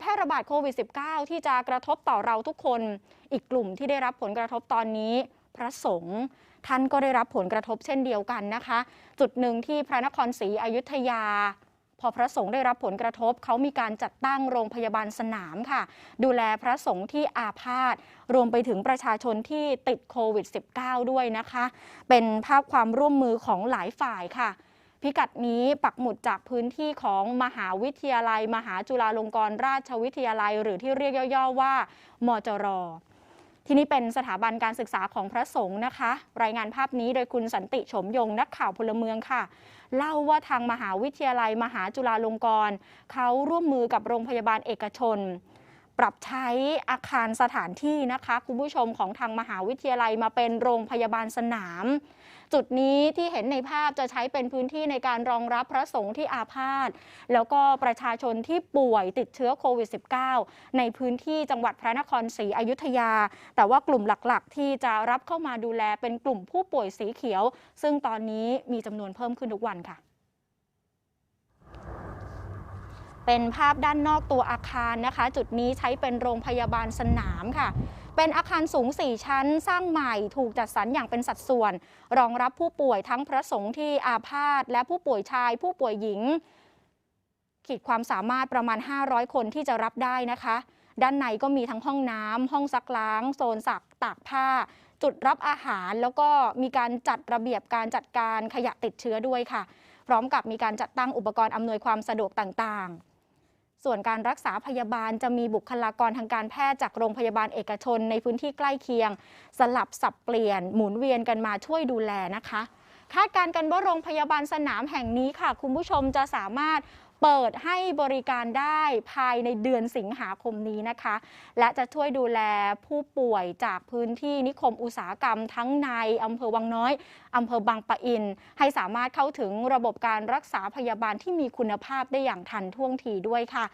แพร่ระบาดโควิด -19 ที่จะกระทบต่อเราทุกคน อีกกลุ่มที่ได้รับผลกระทบตอนนี้ พระสงฆ์ท่านก็ได้รับผลกระทบเช่นเดียวกันนะคะ จุดหนึ่งที่พระนครศรีอยุธยา พอพระสงฆ์ได้รับผลกระทบ เขามีการจัดตั้งโรงพยาบาลสนามค่ะ ดูแลพระสงฆ์ที่อาพาธรวมไปถึงประชาชนที่ติดโควิด -19 ด้วยนะคะ เป็นภาพความร่วมมือของหลายฝ่ายค่ะ พิกัดนี้ปักหมุดจากพื้นที่ของมหาวิทยาลัย มหาจุฬาลงกรณราชวิทยาลัย หรือที่เรียกย่อๆว่า มจรที่นี่เป็นสถาบันการศึกษาของพระสงฆ์นะคะ รายงานภาพนี้โดยคุณสันติชมยงนักข่าวพลเมืองค่ะ เล่าว่าทางมหาวิทยาลัย มหาจุฬาลงกรณ์เขาร่วมมือกับโรงพยาบาลเอกชน ปรับใช้อาคารสถานที่นะคะ คุณผู้ชมของทางมหาวิทยาลัยมาเป็นโรงพยาบาลสนาม จุดนี้ที่เห็นในภาพจะใช้เป็นพื้นที่ในการรองรับพระสงฆ์ที่อาพาธแล้วก็ประชาชนที่ป่วยติดเชื้อโควิด -19 ในพื้นที่จังหวัดพระนครศรีอยุธยา แต่ว่ากลุ่มหลักๆ ที่จะรับเข้ามาดูแลเป็นกลุ่มผู้ป่วยสีเขียว ซึ่งตอนนี้มีจำนวนเพิ่มขึ้นทุกวันค่ะ เป็นภาพด้านนอกตัวอาคารนะคะ จุดนี้ใช้เป็นโรงพยาบาลสนามค่ะ เป็นอาคารสูง 4 ชั้นสร้างใหม่ถูกจัดสรรอย่างเป็นสัดส่วน รองรับผู้ป่วยทั้งพระสงฆ์ที่อาพาธและผู้ป่วยชายผู้ป่วยหญิง ขีดความสามารถประมาณ 500 คนที่จะรับได้นะคะ ด้านในก็มีทั้งห้องน้ำห้องซักล้าง โซนสักตากผ้า จุดรับอาหารแล้วก็มีการจัดระเบียบการจัดการขยะติดเชื้อด้วยค่ะ พร้อมกับมีการจัดตั้งอุปกรณ์อำนวยความสะดวกต่างๆ ส่วนการรักษาพยาบาลจะมีบุคลากรทางการแพทย์จากโรงพยาบาลเอกชนในพื้นที่ใกล้เคียง สลับสับเปลี่ยนหมุนเวียนกันมาช่วยดูแลนะคะ คาดการณ์กันว่าโรงพยาบาลสนามแห่งนี้ค่ะ คุณผู้ชมจะสามารถ เปิดให้บริการได้ภายในเดือนสิงหาคมนี้นะคะ และจะช่วยดูแลผู้ป่วยจากพื้นที่นิคมอุตสาหกรรมทั้งในอำเภอวังน้อยอำเภอบางปะอิน ให้สามารถเข้าถึงระบบการรักษาพยาบาลที่มีคุณภาพได้อย่างทันท่วงทีด้วยค่ะ